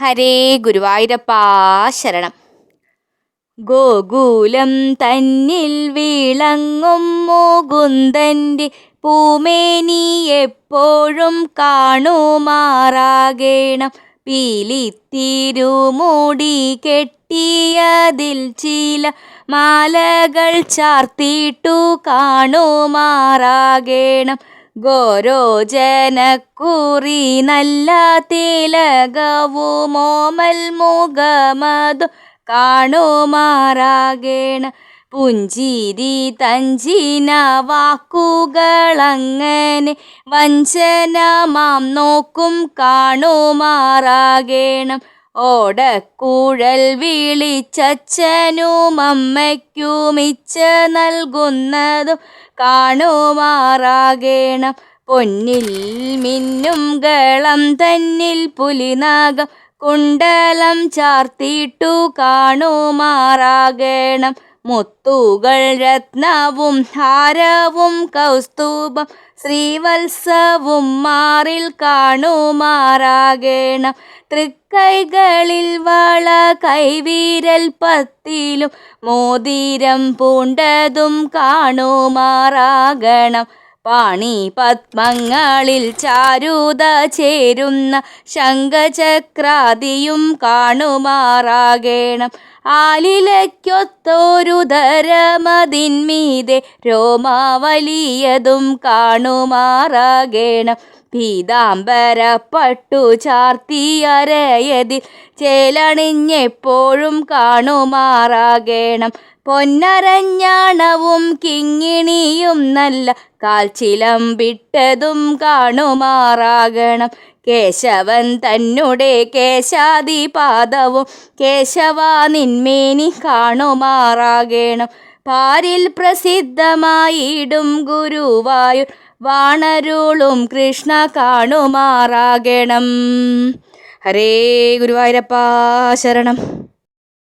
ഹരേ ഗുരുവായൂരപ്പാ ശരണം. ഗോകുലം തന്നിൽ വിളങ്ങും മുകുന്ദന്റെ പൂമേനി എപ്പോഴും കാണുമാറാകേണം. പീലിത്തിരുമൂടി കെട്ടിയതിൽ ചില മാലകൾ ചാർത്തിയിട്ടു കാണുമാറാകേണം. ഗോരോജനക്കുറി നല്ല തിലകവുമോമൽ മുഖമതു കാണുമാറാകേണ. പുഞ്ചിരി തഞ്ചിന വാക്കുകളങ്ങനെ വഞ്ചന മാം നോക്കും കാണുമാറാകേണം. ഓടക്കുഴൽ വിളിച്ചച്ഛനും അമ്മയ്ക്കുമിച്ച നൽകുന്നതും കാണുമാറാകേണം. പൊന്നിൽ മിന്നും ഗളം തന്നിൽ പുലിനാഗം കുണ്ടലം ചാർത്തിയിട്ടു കാണുമാറാകണം. മുത്തുകൾ രത്നവും ഹാരവും കൗസ്തുഭം ശ്രീവത്സവും മാറിൽ കാണുമാറാകേണം. തൃക്കൈകളിൽ വള കൈവീരൽ പത്തിലും മോതിരം പൂണ്ടതും കാണുമാറാകണം. പാണി പത്മങ്ങളിൽ ചാരുത ചേരുന്ന ശംഖചക്രാദിയും കാണുമാറാകേണം. ആലിലയ്ക്കൊത്തോരുതരമതിന്മീതെ രോമാവലിയതും കാണുമാറാകേണം. പീതാംബര പട്ടു ചാർത്തിയരയതിൽ ചേലണിഞ്ഞെപ്പോഴും കാണുമാറാകേണം. പൊന്നരഞ്ഞാണവും കിങ്ങിണിയും നല്ല കാൽച്ചിലം കാണുമാറാകണം. കേശവൻ തന്നെ കേശാദിപാദവും കേശവ നിന്മേനി കാണുമാറാകണം. പാരിൽ പ്രസിദ്ധമായിടും ഗുരുവായൂർ വാണരുളും കൃഷ്ണ കാണുമാറാകണം. ഹരേ ഗുരുവായൂരപ്പാ ശരണം.